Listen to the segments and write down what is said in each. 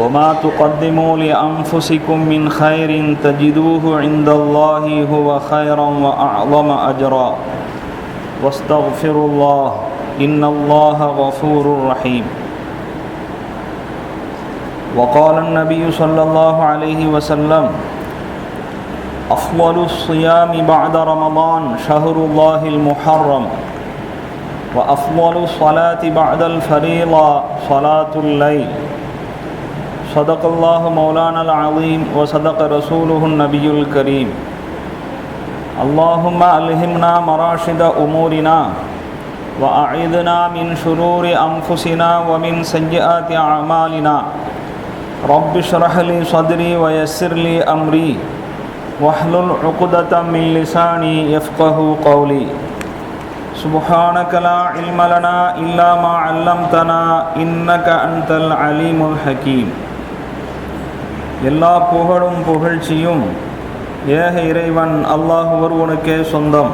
وما تقدموا لأنفسكم من خير تجدوه عند الله هو خيرا وأعظم أجرا واستغفروا الله إن الله غفور رحيم. وقال النبي صلى الله عليه وسلم أفضل الصيام بعد رمضان شهر الله المحرم وأفضل الصلاة بعد الفريضة صلاة الليل. صدق الله مولانا العظيم وصدق رسوله النبي الكريم. اللهم ألهمنا مراشد أمورنا وأعذنا من شرور أنفسنا ومن سيئات أعمالنا. رب اشرح لي صدري ويسر لي أمري. واحلل عقدة من لساني يفقه قولي. سبحانك لا علم لنا إلا ما علمتنا إنك أنت العليم الحكيم. எல்லா புகழும் புகழ்ச்சியும் ஏக இறைவன் அல்லாஹ் ஒருவனுக்கே சொந்தம்.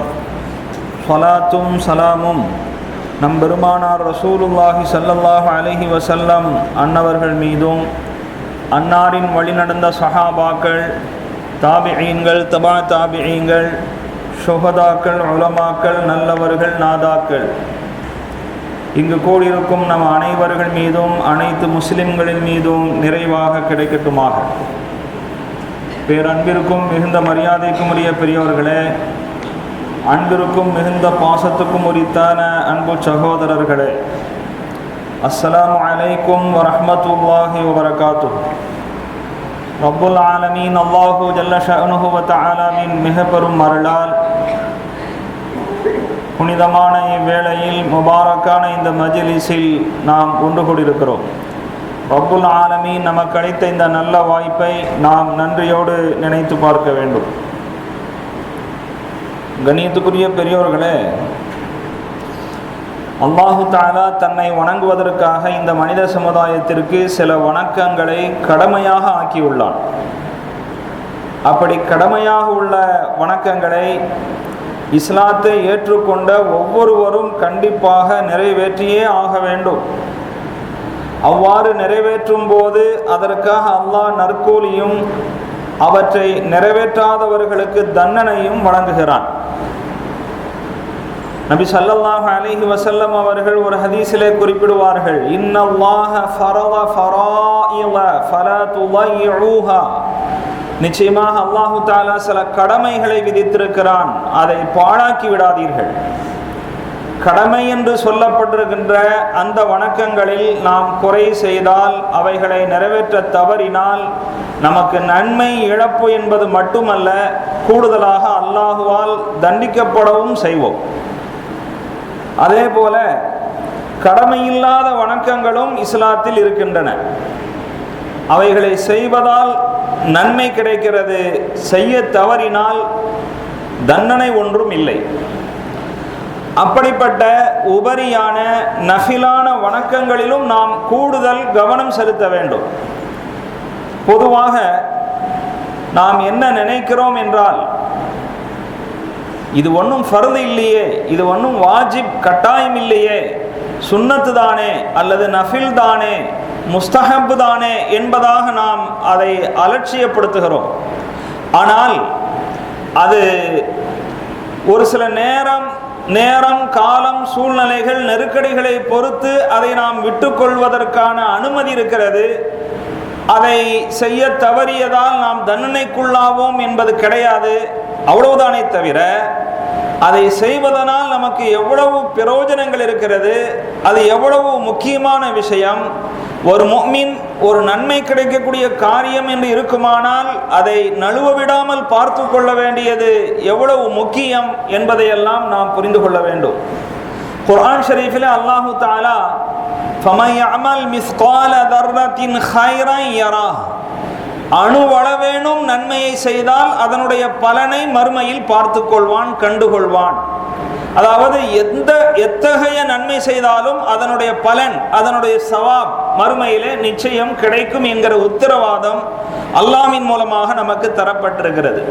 சலாத்தும் சலாமும். நம் பெருமானார் ரசூலுல்லாஹி சல்லல்லாஹு அலஹி வசல்லம் அன்னவர்கள் மீதும் அன்னாரின் வழிநடந்த சஹாபாக்கள் தாபியீன்கள் தபா தாபியீன்கள் சுகதாக்கள் உலமாக்கள் நல்லவர்கள் நாதாக்கள் இங்கு கூடியிருக்கும் நம் அனைவர்கள் மீதும் அனைத்து முஸ்லிம்களின் மீதும் நிறைவாக கிடைக்கட்டுமாக. பேரன்பிற்கும் மிகுந்த மரியாதைக்கும் உரிய பெரியவர்களே அன்பிற்கும் மிகுந்த பாசத்துக்கும் உரித்தான அன்பு சகோதரர்களே அஸ்லாம் அலைக்கும் வரமத்துல்லாஹி வபரகாத்து ரபுல் ஆலமீன் அல்லாஹூ ஜல்ல ஷனுஹு ஆலமின் மிக பெரும் மரளால் புனிதமான இவ்வேளையில் முபாரக்கான இந்த மஜிலிஸில் நாம் ஒன்று கூடியிருக்கிறோம். ரப்புல் ஆலமி நமக்கு அளித்த இந்த நல்ல வாய்ப்பை நாம் நன்றியோடு நினைத்து பார்க்க வேண்டும். கணியத்துக்குரிய பெரியோர்களே அல்லாஹு தாலா தன்னை வணங்குவதற்காக இந்த மனித சமுதாயத்திற்கு சில வணக்கங்களை கடமையாக ஆக்கியுள்ளான். அப்படி கடமையாக உள்ள வணக்கங்களை இஸ்லாத்தை ஏற்றுக்கொண்ட ஒவ்வொருவரும் கண்டிப்பாக நிறைவேற்றியே ஆக வேண்டும். அவ்வாறு நிறைவேற்றும் போது அதற்காக அல்லாஹ் நற்கூலியும் அவற்றை நிறைவேற்றாதவர்களுக்கு தண்டனையும் வழங்குகிறான். நபி சல்லல்லாஹு அலிஹி வசல்லம் அவர்கள் ஒரு ஹதீஸிலே குறிப்பிடுவார்கள் இன்னல்லாஹ ஃபரத ஃபராயில ஃபலா துலையூஹா நிச்சயமாக அல்லாஹு தாலா சில கடமைகளை விதித்திருக்கிறான். அதை பாழாக்கி விடாதீர்கள். கடமை என்று சொல்லப்பட்டிருக்கின்ற அந்த வணக்கங்களில் நாம் குறை செய்தால் அவைகளை நிறைவேற்ற தவறினால் நமக்கு நன்மை இழப்பு என்பது மட்டுமல்ல கூடுதலாக அல்லாஹுவால் தண்டிக்கப்படவும் செய்வோம். அதே போல கடமையில்லாத வணக்கங்களும் இஸ்லாத்தில் இருக்கின்றன. அவைகளை செய்வதால் நன்மை கிடைக்கிறது. செய்ய தவறினால் தண்டனை ஒன்றும் இல்லை. அப்படிப்பட்ட உபரியான நஃபிலான வணக்கங்களிலும் நாம் கூடுதல் கவனம் செலுத்த வேண்டும். பொதுவாக நாம் என்ன நினைக்கிறோம் என்றால் இது ஒன்றும் ஃபருது இல்லையே இது ஒன்றும் வாஜிப் கட்டாயம் இல்லையே சுண்ணத்து தானே அல்லது நஃபில் தானே முஸ்தஹப் தானே என்பதாக நாம் அதை அலட்சியப்படுத்துகிறோம். ஆனால் அது ஒரு சில நேரம் நேரம் காலம் சூழ்நிலைகள் நெருக்கடிகளை பொறுத்து அதை நாம் விட்டுக்கொள்வதற்கான அனுமதி இருக்கிறது. அதை செய்ய தவறியதால் நாம் தண்டனைக்குள்ளாவோம் என்பது கிடையாது. அவ்வளவுதானே தவிர அதை செய்வதனால் நமக்கு எவ்வளவு பிரயோஜனங்கள் இருக்கிறது அது எவ்வளவு முக்கியமான விஷயம் ஒரு மொமின் ஒரு நன்மை கிடைக்கக்கூடிய காரியம் என்று இருக்குமானால் அதை நழுவ விடாமல் பார்த்து கொள்ள வேண்டியது எவ்வளவு முக்கியம் என்பதையெல்லாம் நாம் புரிந்து கொள்ள வேண்டும். குர்ஆன் ஷரீஃபில் அல்லாஹு தாலா ஃபமையமல் மிஸ்கால தர்ரத்தின் ஹைரன் யரா அணுவளவேனும் நன்மையை செய்தால் அதனுடைய பலனை மறுமையில் பார்த்து கொள்வான் கண்டுகொள்வான். அதாவது எந்த எத்தகைய நன்மை செய்தாலும் அதனுடைய பலன் அதனுடைய சவாப் மறுமையிலே நிச்சயம் கிடைக்கும் என்கிற உத்தரவாதம் அல்லாமின் மூலமாக நமக்கு தரப்பட்டிருக்கிறது.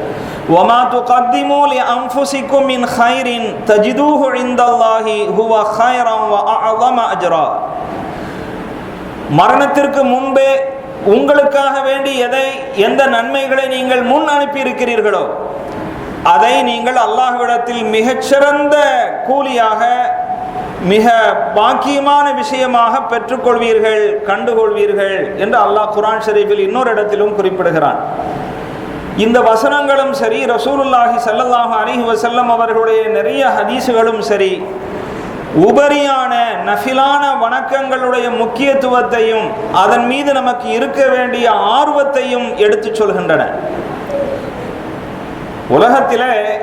ஒமா துகத்திமு லி அன்ஃபுசிக்கும் மின் ஹைரின் தஜிதூஹு இந்தல்லாஹி ஹுவ ஹைரம் வ அஅஸம அஜ்ரா. மரணத்திற்கு முன்பே உங்களுக்காக வேண்டி எதை எந்த நன்மைகளை நீங்கள் முன் அனுப்பி இருக்கிறீர்களோ அதை நீங்கள் அல்லாஹ்விடத்தில் மிகச்சிறந்த கூலியாக மிக பாக்கியமான விஷயமாக பெற்றுக்கொள்வீர்கள் கண்டுகொள்வீர்கள் என்று அல்லாஹ் குரான் ஷரீஃபில் இன்னொரு இடத்திலும் குறிப்பிடுகிறான். இந்த வசனங்களும் சரி ரசூலுல்லாஹி செல்லதாக அலைஹி வஸல்லம் அவர்களுடைய நிறைய ஹதீஸுகளும் சரி உபரியான நஃபிலான வணக்கங்களுடைய முக்கியத்துவத்தையும் அதன் மீது நமக்கு இருக்க வேண்டிய ஆர்வத்தையும் எடுத்துச் சொல்கின்றன. உலகத்திலே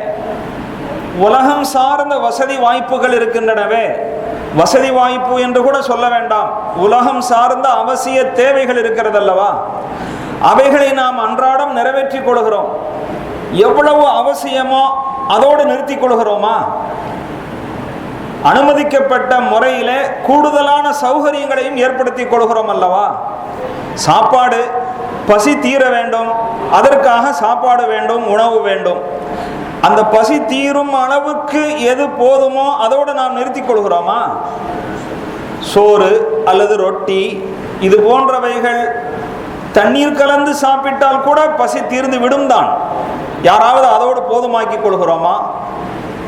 உலகம் சார்ந்த வசதி வாய்ப்புகள் இருக்கின்றனவே. வசதி வாய்ப்பு என்று கூட சொல்ல வேண்டாம். உலகம் சார்ந்த அவசிய தேவைகள் இருக்கிறதல்லவா? அவைகளை நாம் அன்றாடம் நிறைவேற்றி கொள்கிறோம். எவ்வளவு அவசியமோ அதோடு நிறுத்தி கொள்கிறோமா? அனுமதிக்கப்பட்ட முறையிலே கூடுதலான சௌகரியங்களையும் ஏற்படுத்தி கொள்கிறோம் அல்லவா? சாப்பாடு பசி தீர வேண்டும் அதற்காக சாப்பாடு வேண்டும் உணவு வேண்டும். அந்த பசி தீரும் அளவுக்கு எது போதுமோ அதோடு நாம் நிறுத்திக் கொள்கிறோமா? சோறு அல்லது ரொட்டி இது போன்றவைகள் தண்ணீர் கலந்து சாப்பிட்டால் கூட பசி தீர்ந்து விடும் தான். யாராவது அதோடு போதுமாக்கி கொள்கிறோமா?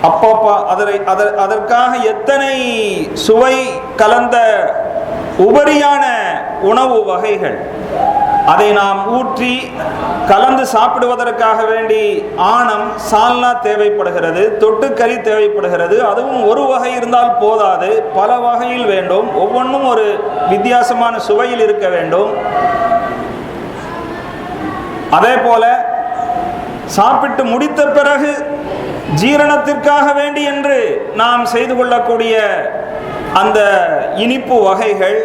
அப்பப்பா அதரை அதர் அதற்காக எத்தனை சுவை கலந்த உபரியான உணவு வகைகள்? அதை நாம் ஊற்றி கலந்து சாப்பிடுவதற்காக வேண்டி ஆணம் சால்னா தேவைப்படுகிறது தொட்டுக்கறி தேவைப்படுகிறது. அதுவும் ஒரு வகை இருந்தால் போதாது. பல வகையில் வேண்டும். ஒவ்வொன்றும் ஒரு வித்தியாசமான சுவையில் இருக்க வேண்டும். அதே போல சாப்பிட்டு முடித்த பிறகு ஜீரணத்திற்காக வேண்டி என்று நாம் செய்து கொள்ளக்கூடிய அந்த இனிப்பு வகைகள்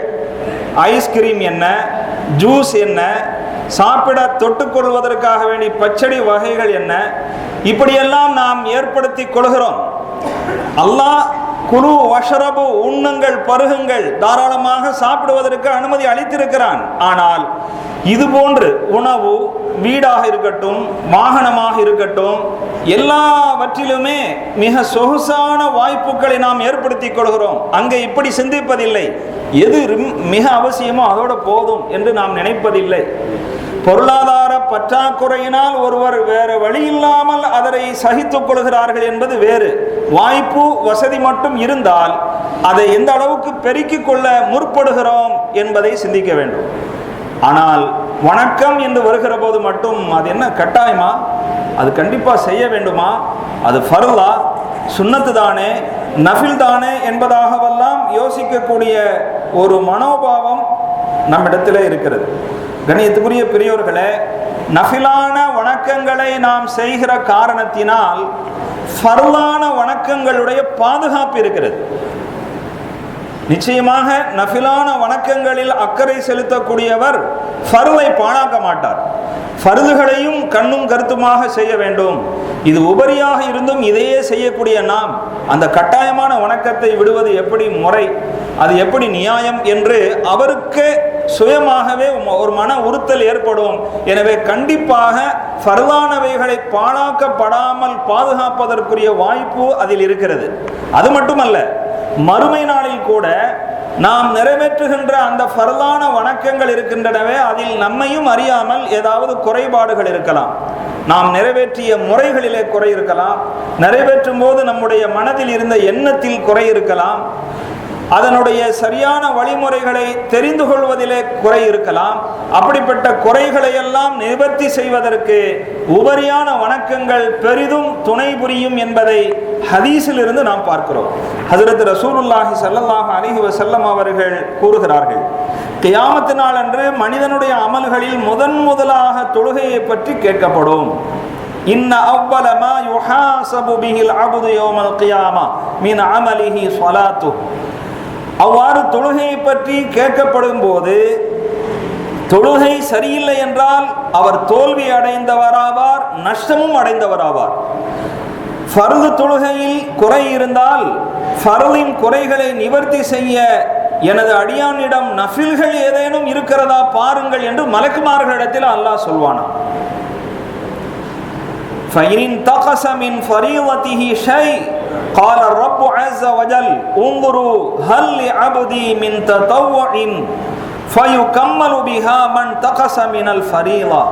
ஐஸ்கிரீம் என்ன ஜூஸ் என்ன? சாப்பிட தொட்டுக்கொள்வதற்காக வேண்டி பச்சடி வகைகள் என்ன? இப்படியெல்லாம் நாம் ஏற்படுத்தி கொள்கிறோம். அல்லாஹ் குரு வஷரபு உண்ணுங்கள் பருகுங்கள் தாராளமாக சாப்பிடுவதற்கு அனுமதி அளித்திருக்கிறான். ஆனால் இது போன்று உணவு வீடாக இருக்கட்டும் வாகனமாக இருக்கட்டும் எல்லாவற்றிலுமே மிக சொகுசான வாய்ப்புகளை நாம் ஏற்படுத்தி கொள்கிறோம். அங்கே இப்படி சிந்திப்பதில்லை. எது ரிம்- மிக அவசியமோ அதோட போதும் என்று நாம் நினைப்பதில்லை. பொருளாதார பற்றாக்குறையினால் ஒருவர் வேறு வழி இல்லாமல் அதனை சகித்துக் கொள்கிறார்கள் என்பது வேறு. வாய்ப்பு வசதி மட்டும் இருந்தால் அதை எந்த அளவுக்கு பெருக்கிக் கொள்ள முற்படுகிறோம் என்பதை சிந்திக்க வேண்டும். ஆனால் வணக்கம் என்று வருகிற போது மட்டும் அது என்ன கட்டாயமா? அது கண்டிப்பாக செய்ய வேண்டுமா? அது ஃபர்லா சுண்ணத்து தானே நஃபில் தானே என்பதாகவெல்லாம் யோசிக்கக்கூடிய ஒரு மனோபாவம் நம்மிடத்தில் இருக்கிறது. கணியத்துக்குரிய பெரியோர்களே நஃபிலான வணக்கங்களை நாம் செய்கிற காரணத்தினால் ஃபர்லான வணக்கங்களுடைய பாதுகாப்பு இருக்கிறது. நிச்சயமாக நஃபிலான வணக்கங்களில் அக்கறை செலுத்தக்கூடியவர் ஃபருவை பாழாக்க மாட்டார். பருதுகளையும் கண்ணும் கருத்துமாக செய்ய வேண்டும். இது உபரியாக இருந்தும் இதையே செய்யக்கூடிய நாம். அந்த கட்டாயமான வணக்கத்தை விடுவது எப்படி முறை? அது எப்படி நியாயம் என்று அவருக்கு சுயமாகவே ஒரு மன உறுத்தல் ஏற்படும். எனவே கண்டிப்பாக ஃபர்தானவைகளை பாழாக்கப்படாமல் பாதுகாப்பதற்குரிய வாய்ப்பு அதில் இருக்கிறது. அது மட்டுமல்ல மறுமை நாளில் கூட நாம் நிறைவேற்றுகின்ற அந்த ஃபர்லான வணக்கங்கள் இருக்கின்றனவே அதில் நம்மையும் அறியாமல் ஏதாவது குறைபாடுகள் இருக்கலாம். நாம் நிறைவேற்றிய முறைகளிலே குறை இருக்கலாம். நிறைவேற்றும் போது நம்முடைய மனதில் இருந்த எண்ணத்தில் குறை இருக்கலாம். அதனுடைய சரியான வழிமுறைகளை தெரிந்து கொள்வதிலே குறை இருக்கலாம். அப்படிப்பட்ட குறைகளை எல்லாம் நிவர்த்தி செய்வதற்கு உபரியான வணக்கங்கள் பெரிதும் துணை புரியும் என்பதை ஹதீஸில் இருந்து நாம் பார்க்கிறோம். ஹசரத் ரசூலுல்லாஹி சல்லாஹ் அலிஹி வசல்லம் அவர்கள் கூறுகிறார்கள் கியாமத்து நாள் அன்று மனிதனுடைய அமல்களில் முதன் முதலாக தொழுகையை பற்றி கேட்கப்படும். இன்ன அவ்வல மா யுஹாசபு பிஹில் அப்து கியாமா மின் அமலிஹி ஸலாத்து அவ்வாறு தொழுகையை பற்றி கேட்கப்படும் போது தொழுகை சரியில்லை என்றால் அவர் தோல்வி அடைந்தவராவார் நஷ்டமும் அடைந்தவராவார் ஃபர்து தொழுகையில் குறை இருந்தால் ஃபர்லின் குறைகளை நிவர்த்தி செய்ய எனது அடியானிடம் நஃபில்கள் ஏதேனும் இருக்கிறதா பாருங்கள் என்று மலக்குமார்களிடத்தில் அல்லாஹ் சொல்வானாம் فإن انتقص من فريضته شيء قال الرب عز وجل انظروا هل لعبدي من تطوع فيكمل بها من تقص من الفريضة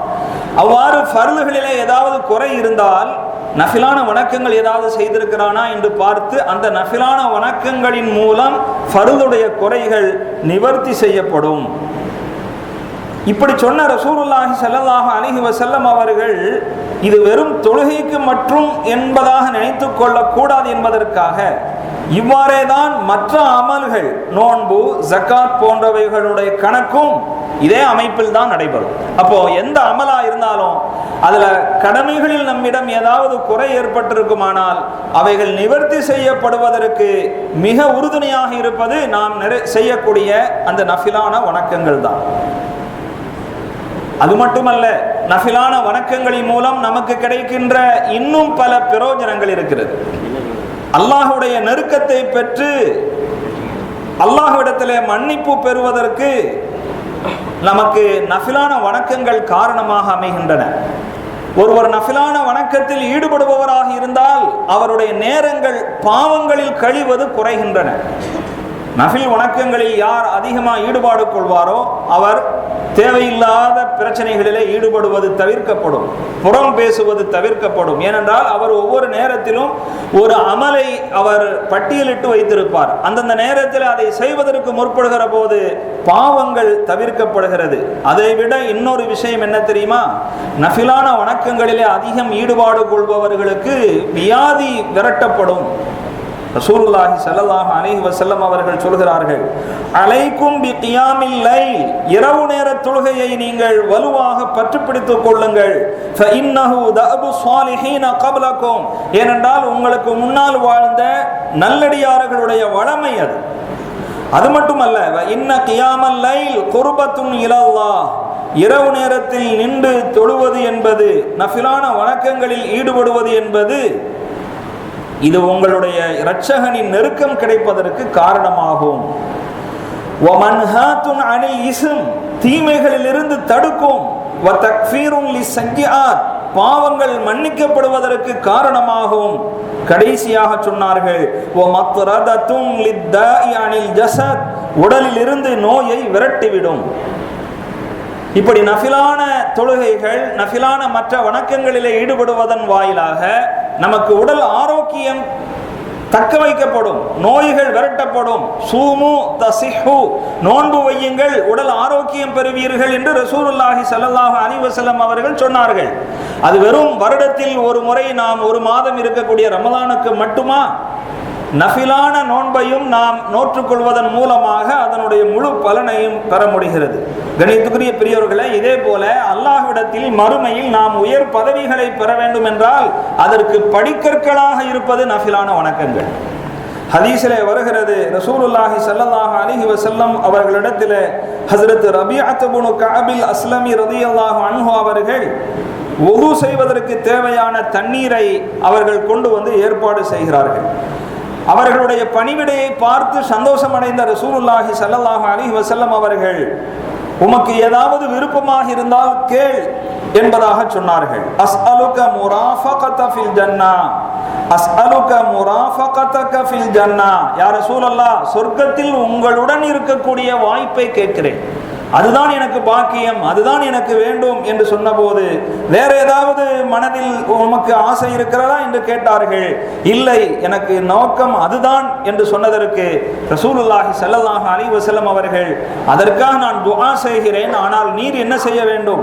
அவ்வாறு ஃபர்துகளிலே ஏதாவது குறை இருந்தால் நஃபிலான வணக்கங்கள் ஏதாவது செய்திருக்கிறானா என்று பார்த்து அந்த நஃபிலான வணக்கங்களின் மூலம் ஃபர்துடைய குறைகள் நிவர்த்தி செய்யப்படும் இப்படி சொன்ன ரசூலுல்லாஹி ஸல்லல்லாஹு அலைஹி வஸல்லம் அவர்கள் இது வெறும் தொழுகைக்கு மற்றும் என்பதாக நினைத்து கொள்ளக்கூடாது என்பதற்காக இவ்வாறே தான் மற்ற அமல்கள் நோன்பு ஜக்காத் போன்றவைகளுடைய கணக்கும் இதே அமைப்பில் தான் நடைபெறும். அப்போ எந்த அமலா இருந்தாலும் அதுல கடமைகளில் நம்மிடம் ஏதாவது குறை ஏற்பட்டிருக்குமானால் அவைகள் நிவர்த்தி செய்யப்படுவதற்கு மிக உறுதுணையாக இருப்பது நாம் செய்யக்கூடிய அந்த நஃபிலான வணக்கங்கள் தான். அது மட்டுமல்ல நஃபிலான வணக்கங்களின் மூலம் நமக்கு கிடைக்கின்ற இன்னும் பல பிரயோஜனங்கள் இருக்கிறது. அல்லாஹுடைய நெருக்கத்தை பெற்று அல்லாஹ்விடத்திலே மன்னிப்பு பெறுவதற்கு நமக்கு நஃபிலான வணக்கங்கள் காரணமாக அமைகின்றன. ஒருவர் நஃபிலான வணக்கத்தில் ஈடுபடுபவராக இருந்தால் அவருடைய நேரங்கள் பாவங்களில் கழிவது குறைகின்றன. நஃபில் வணக்கங்களில் யார் அதிகமாக ஈடுபாடு கொள்வாரோ அவர் தேவையில்லாத பிரச்சனைகளிலே ஈடுபடுவது தவிர்க்கப்படும் புறம் பேசுவது தவிர்க்கப்படும். ஏனென்றால் அவர் ஒவ்வொரு நேரத்திலும் ஒரு அமலை அவர் பட்டியலிட்டு வைத்திருப்பார். அந்தந்த நேரத்தில் அதை செய்வதற்கு முற்படுகிற போது பாவங்கள் தவிர்க்கப்படுகிறது. அதை விட இன்னொரு விஷயம் என்ன தெரியுமா? நஃபிலான வணக்கங்களிலே அதிகம் ஈடுபாடு கொள்பவர்களுக்கு வியாதி விரட்டப்படும். ரசூலுல்லாஹி ஸல்லல்லாஹு அலைஹி வஸல்லம் அவர்கள் சொல்கிறார்கள் அலைக்கும் பி கியாமில் லைல் இரவு நேர தொழுகையை நீங்கள் வலுவாக பற்று பிடித்துக் கொள்ளுங்கள் ஃபஇன்னஹு தஅபு ஸாலிஹீன கப்லக்கும் ஏனென்றால் உங்களுக்கு முன்னால் வாழ்ந்த நல்லடியார்களுடைய வளமை அது. அது மட்டுமல்ல வ இன்ன கியாமல் லைல் குர்பத்துன் இலல்லாஹ். இரவு நேரத்தில் நின்று தொழுவது என்பது நஃபிலான வணக்கங்களில் ஈடுபடுவது என்பது இது உங்களுடைய இரட்சகனின் நெருக்கம் கிடைப்பதற்கு காரணமாகும். ஒமன்ஹாத்துன் அனில் இஸ்ம் தீமைகளிலிருந்து தடுக்கும். பாவங்கள் மன்னிக்கப்படுவதற்கு காரணமாகும். கடைசியாக சொன்னார்கள் ஓ அனில் உடலில் இருந்து நோயை விரட்டிவிடும். இப்படி நஃபிலான தொழுகைகள் நஃபிலான மற்ற வணக்கங்களிலே ஈடுபடுவதன் வாயிலாக நமக்கு உடல் ஆரோக்கியம் தக்க வைக்கப்படும் நோய்கள் விரட்டப்படும். சூமு தசிஹு நோன்பு வையுங்கள். உடல் ஆரோக்கியம் பெறுவீர்கள் என்று ரசூலுல்லாஹி ஸல்லல்லாஹு அலைஹி அவர்கள் சொன்னார்கள். அது வெறும் வருடத்தில் ஒரு முறை நாம் ஒரு மாதம் இருக்கக்கூடிய ரமதானுக்கு மட்டுமா? நஃபிலான நோன்பையும் நாம் நோற்றுக்கொள்வதன் மூலமாக அதனுடைய முழு பலனையும் பெற முடிகிறது. கணித்துக்குரிய பெரியவர்களை இதே போல அல்லாஹ்விடத்தில் மறுமையில் நாம் உயர் பதவிகளை பெற வேண்டும் என்றால் அதற்கு படிக்கற்களாக இருப்பது நஃபிலான வணக்கங்கள். ஹதீஸிலே வருகிறது ரசூலுல்லாஹி சல்லாஹ் அலிஹி வசல்லம் அவர்களிடத்தில் ஹஸ்ரத் ரபியத் இப்னு காபில் அஸ்லமி ரலியல்லாஹு அன்ஹு அவர்கள் ஒது செய்வதற்கு தேவையான தண்ணீரை அவர்கள் கொண்டு வந்து ஏற்பாடு செய்கிறார்கள். அவர்களுடைய பணிவிடையை பார்த்து சந்தோஷமடைந்த ரசூலுல்லாஹி சல்லாஹ் அலி வசல்லம் அவர்கள் உமக்கு ஏதாவது விருப்பமாக இருந்தால் கேள் என்பதாக சொன்னார்கள். அஸ்அலுக முராஃபகத ஃபில் ஜன்னா அஸ்அலுக முராஃபகதக ஃபில் ஜன்னா யா ரசூலல்லாஹ் சொர்க்கத்தில் உங்களுடன் இருக்கக்கூடிய வாய்ப்பை கேட்கிறேன். அதுதான் எனக்கு பாக்கியம் அதுதான் எனக்கு வேண்டும் என்று சொன்னபோது வேற ஏதாவது மனதில் உமக்கு ஆசை இருக்கிறதா என்று கேட்டார்கள். இல்லை எனக்கு நோக்கம் அதுதான் என்று சொன்னதற்கு ரசூலுல்லாஹி செல்லதாக அலி வசலம் அவர்கள் அதற்காக நான் துஆ செய்கிறேன் ஆனால் நீர் என்ன செய்ய வேண்டும்?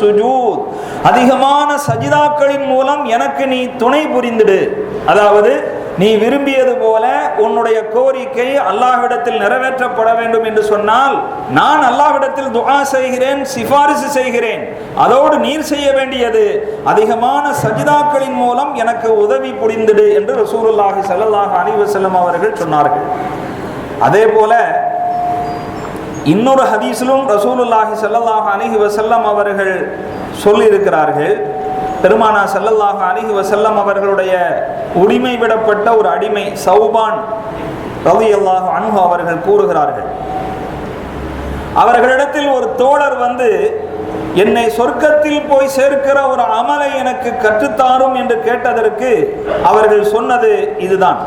சுஜூத். அதிகமான சஜிதாக்களின் மூலம் எனக்கு நீ துணை புரிந்துடு. அதாவது நீ விரும்பியது போல உன்னுடைய கோரிக்கை அல்லாஹ்விடத்தில் நிறைவேற்றப்பட வேண்டும் என்று சொன்னால் நான் அல்லாஹ்விடத்தில் துஆ செய்கிறேன் சிபாரிசு செய்கிறேன். அதோடு நீர் செய்ய வேண்டியது அதிகமான சஜிதாக்களின் மூலம் எனக்கு உதவி புரிந்துடு என்று ரசூலுல்லாஹி ஸல்லல்லாஹு அலைஹி செல்லும் அவர்கள் சொன்னார்கள். அதே போல இன்னொரு ஹதீஸிலும் ரசூலுல்லாஹி ஸல்லல்லாஹு அலைஹி வசல்லம் அவர்கள் சொல்லியிருக்கிறார்கள் பெருமானா செல்லல்லாக அலிஹி வசல்லம் அவர்களுடைய உரிமை விடப்பட்ட ஒரு அடிமை சௌபான் ரலியல்லாஹு அன்ஹு அவர்கள் கூறுகிறார்கள். அவர்களிடத்தில் ஒரு தோழர் வந்து என்னை சொர்க்கத்தில் போய் சேர்க்கிற ஒரு அமலை எனக்கு கற்றுத்தாரும் என்று கேட்டதற்கு அவர்கள் சொன்னது இதுதான்.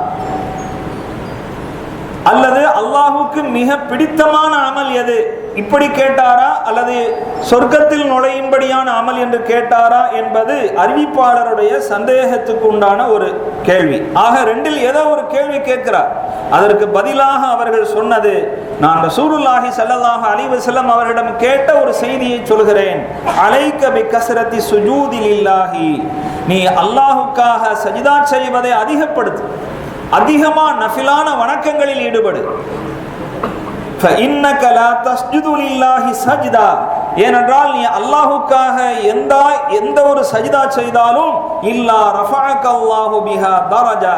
அல்லது அல்லாஹுக்கு மிக பிடித்தமான அமல் எது? இப்படி கேட்டாரா? அல்லது சொர்க்கத்தில் நுழையும்படியான அமல் என்று கேட்டாரா? என்பது அறிவிப்பாளருடைய சந்தேகத்துக்கு உண்டான ஒரு கேள்வி. ஆக ரெண்டில் ஏதோ ஒரு கேள்வி கேட்கிறார். அதற்கு பதிலாக அவர்கள் சொன்னது நான் ரசூலுல்லாஹி செல்லலாக அழிவு செல்லம் அவர்களிடம் கேட்ட ஒரு செய்தியை சொல்கிறேன். அலைக்க பி சுஜூதில் இல்லாஹி நீ அல்லாஹுக்காக சஜிதா செய்வதை அதிகப்படுத்து. அதிகமா நஃபிலான வணக்கங்களில் ஈடுபடு. ஏனென்றால் நீ அல்லாஹுக்காக எந்த எந்த ஒரு சஜிதா செய்தாலும் இல்லா ரஃபஅக அல்லாஹு பிஹா தரஜா.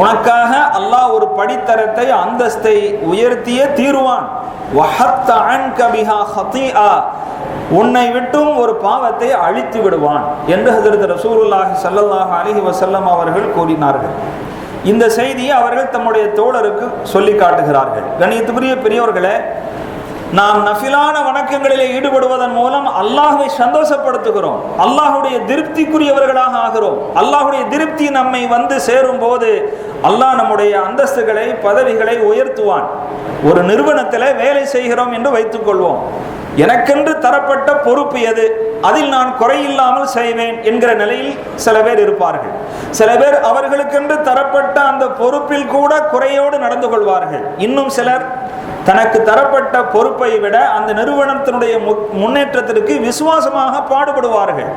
உனக்காக அல்லாஹ் ஒரு படித்தரத்தை அந்தஸ்தை உயர்த்தியே தீருவான். உன்னை விட்டும் ஒரு பாவத்தை அழித்து விடுவான் என்று ஹசரத் ரசூருல்லாஹி சல்லாஹ் அலிஹி வசல்லம் அவர்கள் கூறினார்கள். இந்த செய்தியை அவர்கள் தம்முடைய தோழருக்கு சொல்லி காட்டுகிறார்கள். கணியத்துக்குரிய பெரியவர்களே நாம் நஃபிலான வணக்கங்களிலே ஈடுபடுவதன் மூலம் அல்லாஹுவை சந்தோஷப்படுத்துகிறோம். அல்லாஹுடைய திருப்திக்குரியவர்களாக ஆகிறோம். அல்லாஹ்வுடைய திருப்தி நம்மை வந்து சேரும் போது அல்லாஹ் நம்முடைய அந்தஸ்துகளை பதவிகளை உயர்த்துவான். ஒரு நிறுவனத்தில் வேலை செய்கிறோம் என்று வைத்துக்கொள்வோம். எனக்கென்று தரப்பட்ட பொறுப்பு எது? அதில் நான் குறையில்லாமல் செய்வேன் என்கிற நிலையில் சில பேர் இருப்பார்கள். சில பேர் அவர்களுக்கென்று தரப்பட்ட அந்த பொறுப்பில் கூட குறையோடு நடந்து கொள்வார்கள். இன்னும் சிலர் தனக்கு தரப்பட்ட பொறுப்பை விட அந்த நிறுவனத்தினுடைய மு- முன்னேற்றத்திற்கு விசுவாசமாக பாடுபடுவார்கள்.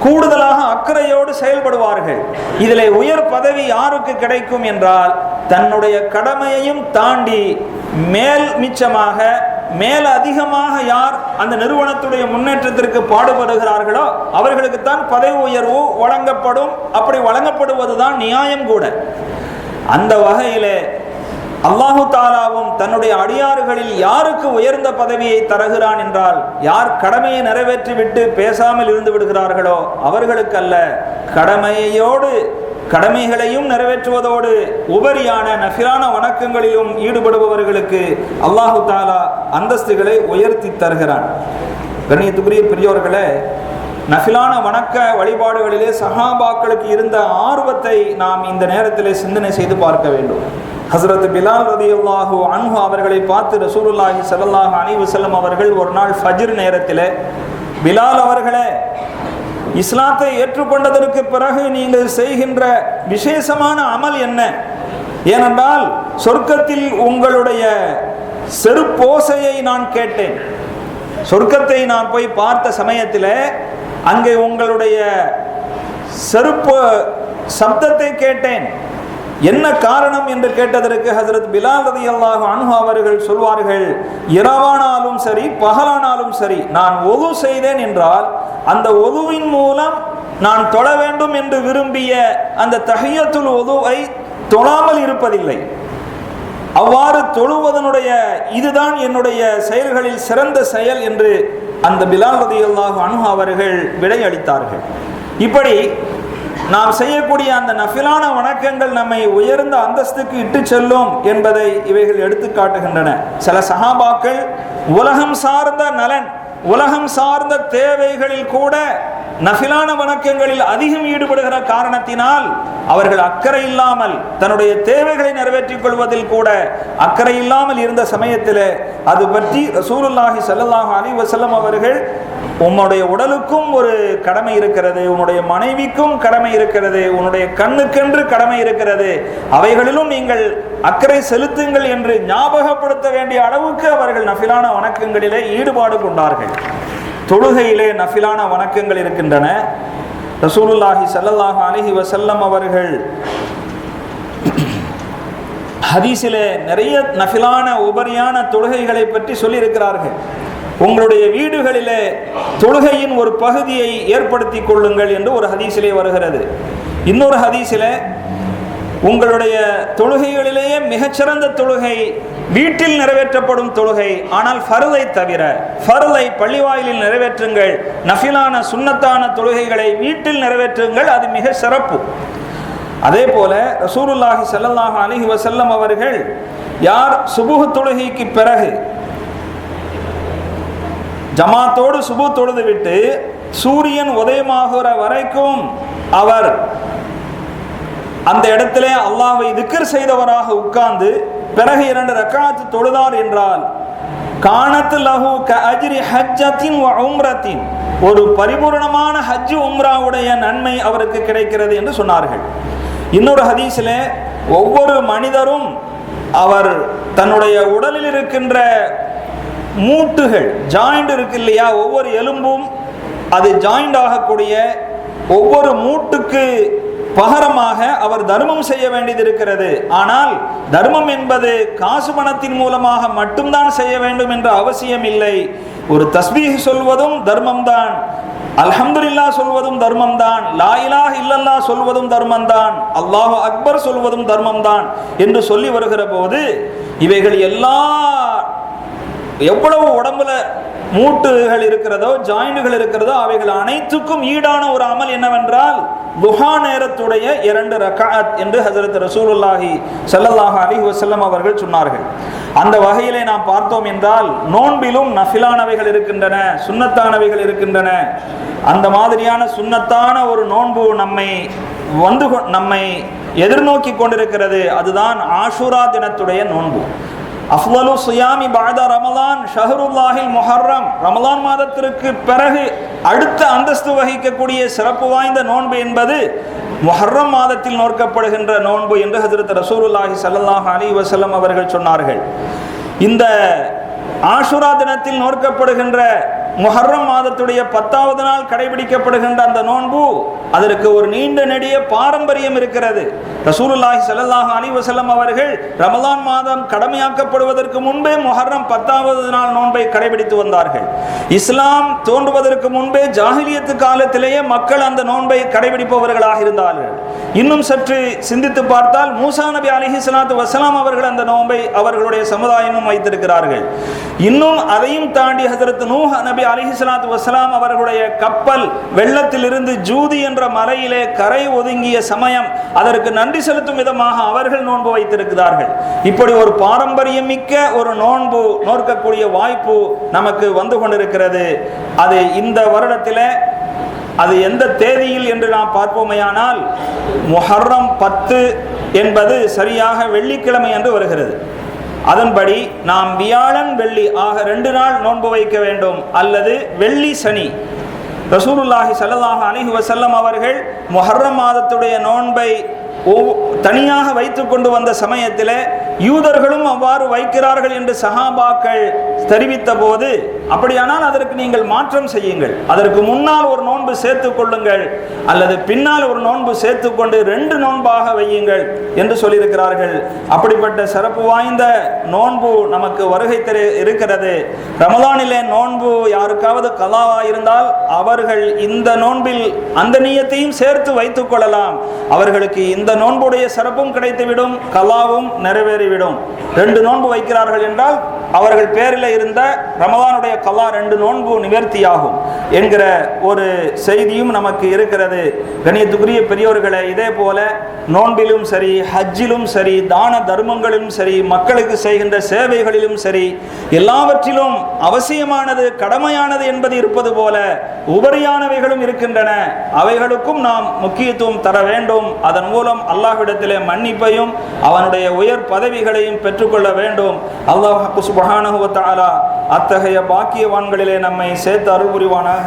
கூடுதலாக அக்கறையோடு செயல்படுவார்கள். இதில் உயர் பதவி யாருக்கு கிடைக்கும் என்றால் தன்னுடைய கடமையையும் தாண்டி மேல் மிச்சமாக மேல அதிகமாக யார் அந்த நிறுவனத்துடைய முன்னேற்றத்திற்கு பாடுபடுகிறார்களோ அவர்களுக்குத்தான் பதவி உயர்வு வழங்கப்படும். அப்படி வழங்கப்படுவதுதான் நியாயம் கூட. அந்த வகையிலே அல்லாஹு தாலாவும் தன்னுடைய அடியாறுகளில் யாருக்கு உயர்ந்த பதவியை தருகிறான் என்றால் யார் கடமையை நிறைவேற்றிவிட்டு பேசாமல் இருந்து விடுகிறார்களோ அவர்களுக்கல்ல கடமையோடு கடமைகளையும் நிறைவேற்றுவதோடு உபரியான நஃபிலான வணக்கங்களிலும் ஈடுபடுபவர்களுக்கு அல்லாஹு தாலா அந்தஸ்துகளை உயர்த்தி தருகிறான். கண்ணியத்துக்குரிய பெரியோர்களே நஃபிலான வணக்க வழிபாடுகளிலே சஹாபாக்களுக்கு இருந்த ஆர்வத்தை நாம் இந்த நேரத்திலே சிந்தனை செய்து பார்க்க வேண்டும். ஹசரத் பிலால் ரதியுல்லாஹு அன்ஹு அவர்களை பார்த்து ரசூலுல்லாஹி ஸல்லல்லாஹு அலைஹி வஸல்லம் அவர்கள் ஒரு நாள் ஃபஜ்ர் நேரத்திலே பிலால் அவர்களே இஸ்லாத்தை ஏற்றுக்கொண்டதற்கு பிறகு நீங்கள் செய்கின்ற விசேஷமான அமல் என்ன? ஏனென்றால் சொர்க்கத்தில் உங்களுடைய செருப்போசையை நான் கேட்டேன். சொர்க்கத்தை நான் போய் பார்த்த சமயத்தில் அங்கே உங்களுடைய செருப்பு சப்தத்தை கேட்டேன். என்ன காரணம் என்று கேட்டதற்கு ஹசரத் பிலால் ரதியல்லாஹு அன்ஹு அவர்கள் சொல்வார்கள் இரவானாலும் சரி பகலானாலும் சரி நான் ஒது செய்தேன் என்றால் அந்த ஒதுவின் மூலம் நான் தொழ வேண்டும் என்று விரும்பிய அந்த தஹியத்துல் ஒதுவை தொழாமல் இருப்பதில்லை. அவ்வாறு தொழுவதனுடைய இதுதான் என்னுடைய செயல்களில் சிறந்த செயல் என்று அந்த பிலால் ரதியல்லாஹு அவர்கள் விடை அளித்தார்கள் இப்படி நாம் செய்யக்கூடிய அந்த நஃபிலான வணக்கங்கள் நம்மை உயர்ந்த அந்தஸ்துக்கு இட்டு செல்லும் என்பதை இவைகள் எடுத்து காட்டுகின்றன. சில சகாபாக்கள் உலகம் சார்ந்த நலன் உலகம் சார்ந்த தேவைகளில் கூட நஃபிலான வணக்கங்களில் அதிகம் ஈடுபடுகிற காரணத்தினால் அவர்கள் அக்கறை இல்லாமல் தன்னுடைய தேவைகளை நிறைவேற்றிக் கொள்வதில் கூட அக்கறை இல்லாமல் இருந்த சமயத்தில் அது பற்றி ரசூலுல்லாஹி சல்லாஹ் அலி வசல்லம் அவர்கள் உன்னுடைய உடலுக்கும் ஒரு கடமை இருக்கிறது உன்னுடைய மனைவிக்கும் கடமை இருக்கிறது உன்னுடைய கண்ணுக்கென்று கடமை இருக்கிறது அவைகளிலும் நீங்கள் அக்கறை செலுத்துங்கள் என்று ஞாபகப்படுத்த வேண்டிய அளவுக்கு அவர்கள் நஃபிலான வணக்கங்களிலே ஈடுபாடு கொண்டார்கள். தொழுகையிலே நஃபிலான வணக்கங்கள் இருக்கின்றன. ரசூலுல்லாஹி ஸல்லல்லாஹு அலைஹி வசல்லம் அவர்கள் ஹதீஸிலே நிறைய நஃபிலான உபரியான தொழுகைகளை பற்றி சொல்லியிருக்கிறார்கள். உங்களுடைய வீடுகளிலே தொழுகையின் ஒரு பகுதியை ஏற்படுத்தி கொள்ளுங்கள் என்று ஒரு ஹதீஸிலே வருகிறது. இன்னொரு ஹதீஸிலே உங்களுடைய தொழுகைகளிலேயே மிகச்சிறந்த தொழுகை வீட்டில் நிறைவேற்றப்படும் தொழுகை ஆனால் ஃபருதை தவிர ஃபருதை பள்ளிவாயிலில் நிறைவேற்றுங்கள் நஃபிலான சுண்ணத்தான தொழுகைகளை வீட்டில் நிறைவேற்றுங்கள் அது மிக சிறப்பு. அதே போல ரசூருல்லாஹி ஸல்லல்லாஹு அலைஹி வசல்லம் அவர்கள் யார் சுபுகு தொழுகைக்கு பிறகு ஜமாத்தோடு சுபு தொழுது விட்டு சூரியன் உதயமாகிற வரைக்கும் அவர் அந்த இடத்துல அல்லாவை திக்கர் செய்தவராக உட்கார்ந்து பிறகு இரண்டு ரக்காத்து தொழுதார் என்றால் காணத்து லஹு க அஜ்ரி ஹஜ்ஜத்தின் உம்ரத்தின் ஒரு பரிபூரணமான ஹஜ் உம்ராவுடைய நன்மை அவருக்கு கிடைக்கிறது என்று சொன்னார்கள். இன்னொரு ஹதீஸில் ஒவ்வொரு மனிதரும் அவர் தன்னுடைய உடலில் இருக்கின்ற மூட்டுகள் ஜாயிண்ட் இருக்கு இல்லையா ஒவ்வொரு எலும்பும் அது ஜாயிண்ட் ஆகக்கூடிய ஒவ்வொரு மூட்டுக்கு பகரமாக அவர் தர்மம் செய்ய வேண்டியது இருக்கிறது ஆனால் தர்மம் என்பது காசு பணத்தின் மூலமாக மட்டும்தான் செய்ய வேண்டும் என்ற அவசியம் இல்லை. ஒரு தஸ்பீஹ் சொல்வதும் தர்மம்தான். அல்ஹம்துல்லா சொல்வதும் தர்மம்தான். லா இலாஹ இல்லல்லா சொல்வதும் தர்மம்தான். அல்லாஹ் அக்பர் சொல்வதும் தர்மம்தான் என்று சொல்லி வருகிற போது இவைகள் எல்லா எவ்வளவு உடம்புல மூட்டுகள் இருக்கிறதோ ஜாயிண்டுகள் இருக்கிறதோ அவைகள் அனைத்துக்கும் ஈடான ஒரு அமல் என்னவென்றால் துஹா நேரத்துடைய இரண்டு ரகாத் என்று ஹசரத் ரசூலுல்லாஹி சல்லல்லாஹ் அலி வசல்லம் அவர்கள் சொன்னார்கள். அந்த வகையிலே நாம் பார்த்தோம் என்றால் நோன்பிலும் நஃபிலானவைகள் இருக்கின்றன சுன்னத்தானவைகள் இருக்கின்றன. அந்த மாதிரியான சுண்ணத்தான ஒரு நோன்பு நம்மை வந்து நம்மை எதிர்நோக்கி கொண்டிருக்கிறது. அதுதான் ஆஷூரா தினத்துடைய நோன்பு. அஃவலு சுயாமி பாத ரமலான் ஷஹருல்லாஹில் முஹர்ரம் ரமலான் மாதத்திற்கு பிறகு அடுத்த அந்தஸ்து வகிக்கக்கூடிய சிறப்பு வாய்ந்த நோன்பு என்பது முஹர்ரம் மாதத்தில் நோக்கப்படுகின்ற நோன்பு என்று ஹசரத் ரசூருல்லாஹி சல்லாஹ் அலி வஸல்லம் அவர்கள் சொன்னார்கள் இந்த ஆஷுரா தினத்தில் நோக்கப்படுகின்ற முஹர்ரம் மாதத்துடைய பத்தாவது நாள் கடைபிடிக்கப்படுகின்ற அந்த நோன்பு அதற்கு ஒரு நீண்ட நெடிய பாரம்பரியம் இருக்கிறது. ரசூலுல்லாஹி சல்லாஹ் அலைஹி அவர்கள் ரமலான் மாதம் கடமையாக்கப்படுவதற்கு முன்பே முஹர்ரம் பத்தாவது நாள் நோன்பை கடைபிடித்து வந்தார்கள். இஸ்லாம் தோன்றுவதற்கு முன்பே ஜாகிலியத்து காலத்திலேயே மக்கள் அந்த நோன்பை கடைபிடிப்பவர்களாக இருந்தார்கள். இன்னும் சற்று சிந்தித்து பார்த்தால் மூசா நபி அலிஹி ஸலாத்து அவர்கள் அந்த நோன்பை அவர்களுடைய சமுதாயமும் வைத்திருக்கிறார்கள். இன்னும் அதையும் தாண்டி ஹசரத் நூஹ் நபி நபி ஸலாத்து வசலாம் அவர்களுடைய கப்பல் வெள்ளத்திலிருந்து ஜூதி என்ற மலையிலே கரை ஒதுங்கிய சமயம் அதற்கு நன்றி செலுத்தும் விதமாக அவர்கள் நோன்பு வைத்திருக்கிறார்கள். இப்படி ஒரு பாரம்பரியம் மிக்க ஒரு நோன்பு நோக்கக்கூடிய வாய்ப்பு நமக்கு வந்து கொண்டிருக்கிறது. அது இந்த வருடத்திலே அது எந்த தேதியில் என்று நாம் பார்ப்போமையானால் மொஹர்ரம் பத்து என்பது சரியாக வெள்ளிக்கிழமை என்று வருகிறது. அதன்படி நாம் வியாழன் வெள்ளி ஆக ரெண்டு நாள் நோன்பு வைக்க வேண்டும். அல்லது வெள்ளி சனி. ரசூலுல்லாஹி செல்லதாக அலைஹி வசல்லம் அவர்கள் மொஹர்ரம் மாதத்துடைய நோன்பை ஒவ்வொ- தனியாக வைத்து கொண்டு வந்த சமயத்தில் யூதர்களும் அவ்வாறு வைக்கிறார்கள் என்று சஹாபாக்கள் தெரிவித்த போது அப்படியானால் அதற்கு நீங்கள் மாற்றம் செய்யுங்கள். அதற்கு முன்னால் ஒரு நோன்பு சேர்த்து கொள்ளுங்கள். அல்லது பின்னால் ஒரு நோன்பு சேர்த்துக்கொண்டு ரெண்டு நோன்பாக வையுங்கள் என்று சொல்லியிருக்கிறார்கள். அப்படிப்பட்ட சிறப்பு வாய்ந்த நோன்பு நமக்கு வருகை தெரி இருக்கிறது. ரமலானிலே நோன்பு யாருக்காவது கலாவா இருந்தால் அவர்கள் இந்த நோன்பில் அந்த நீயத்தையும் சேர்த்து வைத்துக் கொள்ளலாம். அவர்களுக்கு இந்த நோன்புடைய சிறப்பும் கிடைத்துவிடும் கலாவும் நிறைவேறி போய்விடும் ரெண்டு நோன்பு வைக்கிறார்கள் என்றால் அவர்கள் பேரில் இருந்த ரமதானுடைய கலா ரெண்டு நோன்பு நிவர்த்தியாகும் என்கிற ஒரு செய்தியும் நமக்கு இருக்கிறது. கணியத்துக்குரிய பெரியோர்களை இதே போல நோன்பிலும் சரி ஹஜ்ஜிலும் சரி தான தர்மங்களிலும் சரி மக்களுக்கு செய்கின்ற சேவைகளிலும் சரி எல்லாவற்றிலும் அவசியமானது கடமையானது என்பது இருப்பது போல உபரியானவைகளும் இருக்கின்றன. அவைகளுக்கும் நாம் முக்கியத்துவம் தர வேண்டும். அதன் மூலம் அல்லாஹ்விடத்திலே மன்னிப்பையும் அவனுடைய உயர் பதவி பதவிகளையும் பெற்றுக்கொள்ள வேண்டும். அல்லாஹ் சுபஹானஹு அத்தகைய பாக்கியவான்களிலே நம்மை சேர்த்து அருள் புரிவானாக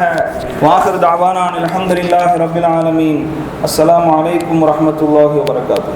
வாஹிர் தாவானான் அலமதுல்லாஹ் ரப்பில் ஆலமீன். அஸ்லாம் வலைக்கம் வரமத்துல்லாஹி வரகாத்து